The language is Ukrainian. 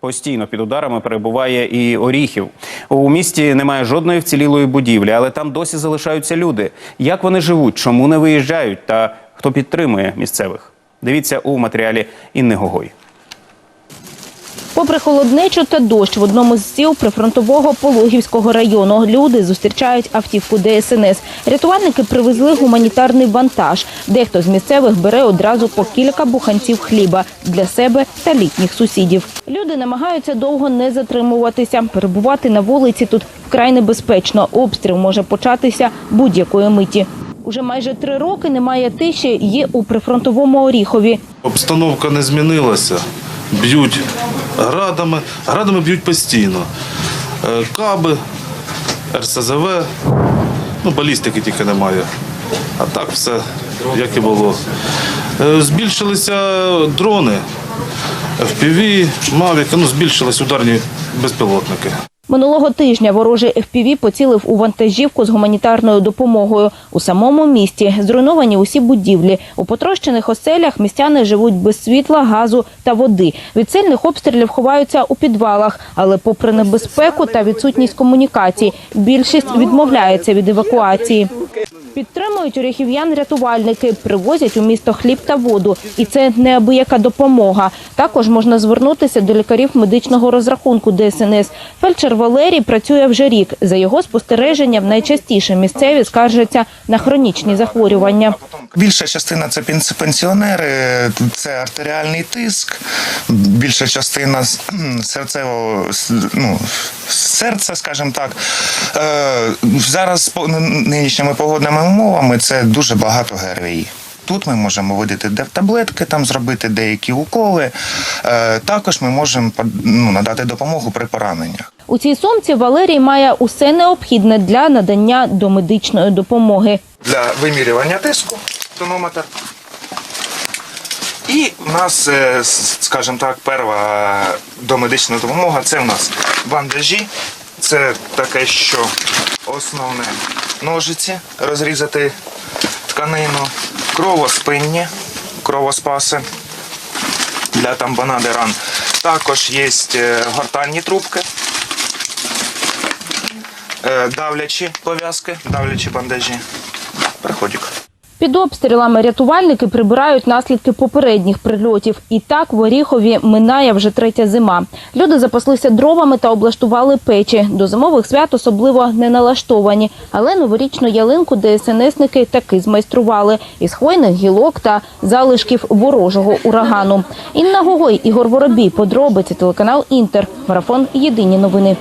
Постійно під ударами перебуває і Оріхів. У місті немає жодної вцілілої будівлі, але там досі залишаються люди. Як вони живуть, чому не виїжджають та хто підтримує місцевих? Дивіться у матеріалі Інни Гогой. Попри холоднечу та дощ в одному з сіл прифронтового Пологівського району люди зустрічають автівку ДСНС. Рятувальники привезли гуманітарний вантаж. Дехто з місцевих бере одразу по кілька буханців хліба для себе та літніх сусідів. Люди намагаються довго не затримуватися. Перебувати на вулиці тут вкрай небезпечно. Обстріл може початися будь-якої миті. Уже майже три роки немає тиші. Є у прифронтовому Оріхові. Обстановка не змінилася. Б'ють градами, градами б'ють постійно. Е, Каби, РСЗВ, ну, балістики тільки немає. А так все, як і було. Е, Збільшилися дрони, FPV, Mavic, ну, збільшились ударні безпілотники. Минулого тижня ворожий FPV поцілив у вантажівку з гуманітарною допомогою. У самому місті зруйновані усі будівлі. У потрощених оселях містяни живуть без світла, газу та води. Від сильних обстрілів ховаються у підвалах, але попри небезпеку та відсутність комунікацій, більшість відмовляється від евакуації. Підтримують оріхів'ян рятувальники, привозять у місто хліб та воду. І це неабияка допомога. Також можна звернутися до лікарів медичного розрахунку ДСНС. Фельдшер Валерій працює вже рік. За його спостереженням найчастіше місцеві скаржаться на хронічні захворювання. Більша частина це пенс- пенсіонери, це артеріальний тиск, більша частина с- кхм, серцевого с- ну, серця, скажімо так. Е, зараз по нинішніми погодними умовами це дуже багато ГРВІ. Тут ми можемо видати таблетки, там зробити деякі уколи. Е, також ми можемо ну, надати допомогу при пораненнях. У цій сумці Валерій має усе необхідне для надання домедичної допомоги. для вимірювання тиску тонометр. І в нас, е, скажімо так, перша домедична допомога це в нас бандажі. Це таке, що основне ножиці розрізати тканину, кровоспинні, кровоспаси для тамбонади ран. Також є е, гортальні трубки, е, давлячі пов'язки, давлячі бандажі. Приходик. Під обстрілами рятувальники прибирають наслідки попередніх прильотів. І так в Оріхові минає вже третя зима. Люди запаслися дровами та облаштували печі. До зимових свят особливо не налаштовані. Але новорічну ялинку ДСНСники таки змайстрували із хвойних гілок та залишків ворожого урагану. Інна Гогой, Ігор Воробій, подробиці телеканал Інтер. Марафон Єдині новини.